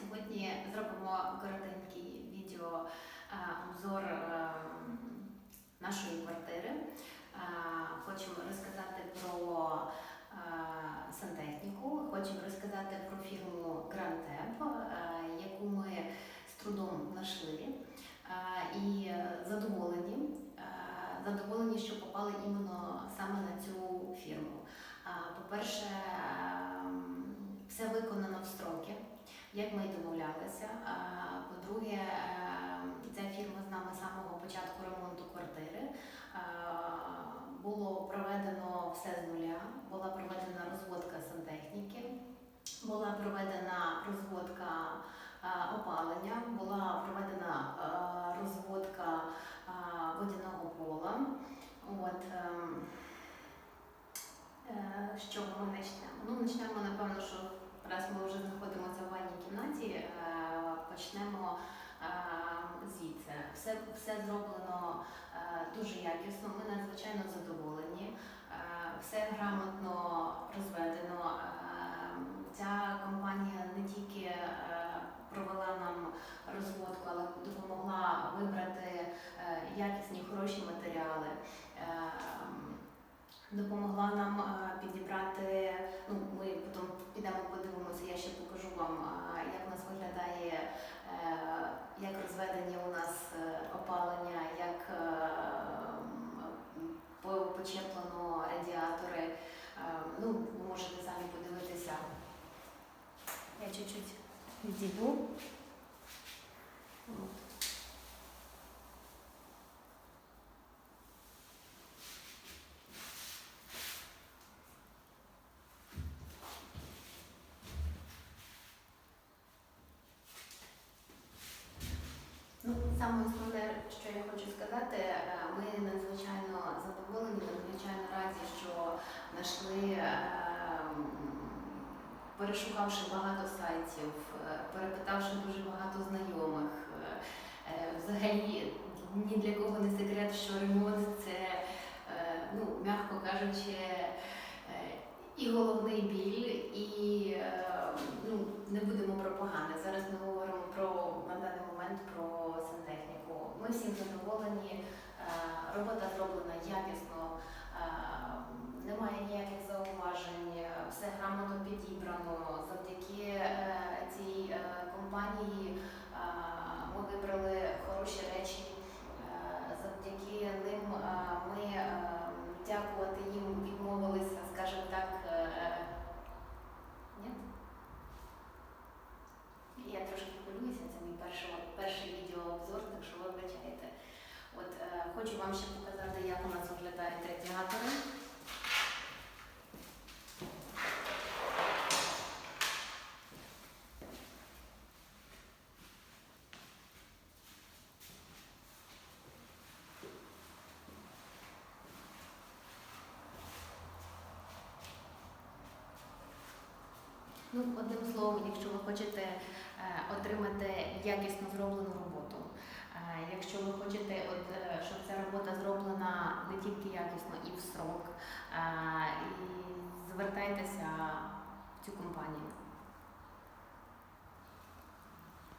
Сьогодні зробимо коротенький відео е, обзор е, нашої квартири. Е, Хочемо розказати про сантехніку, хочемо розказати про фірму Грантеп, яку ми з трудом знайшли е, і задоволені. Е, Задоволені, що попали іменно саме на цю фірму. Е, По-перше, ем, все виконано в строки, як ми і домовлялися. По-друге, ем, ця фірма з нами з самого початку ремонту квартири. Було проведено все з нуля, була проведена розводка сантехніки, була проведена розводка опалення, була проведена розводка водяного пола. От, ем, Е, З чого ми почнемо? Ну, почнемо, напевно, що раз ми вже знаходимося в е, почнемо е, звідси. Все, все зроблено е, дуже якісно, ми надзвичайно задоволені, Е, все грамотно розведено. Ця компанія не тільки провела нам розводку, але допомогла вибрати якісні хороші матеріали. Допомогла нам підібрати. Ну, ми потім підемо подивимося, я ще покажу вам, по- радіатори. Е, Ну, можете самі подивитися. Я чуть-чуть відійду. Ну, саме основне, що я хочу сказати, е, ми надзвичайно задоволені, надзвичайно раді, що знайшли, е, перешукавши багато сайтів, е, перепитавши дуже багато знайомих. е, Взагалі ні для кого не секрет, що ремонт це, ну, м'яко кажучи, і головний біль, і ну, не будемо про погане. Зараз ми говоримо про на даний момент про сантехніку. Ми всім задоволені, робота зроблена якісно, немає ніяких зауважень, все грамотно підібрано. Завдяки е, цій е, компанії е, ми вибрали хороші речі. Завдяки ним ми дякувати їм відмовилися, скажімо так. Я трошки хвилююся, це мій перший, перший відеообзор, так що вибачайте. От хочу вам ще показати, Ну, одним словом, якщо ви хочете е, отримати якісно зроблену роботу, е, якщо ви хочете, от, е, щоб ця робота зроблена не тільки якісно і в срок, і звертайтеся в цю компанію.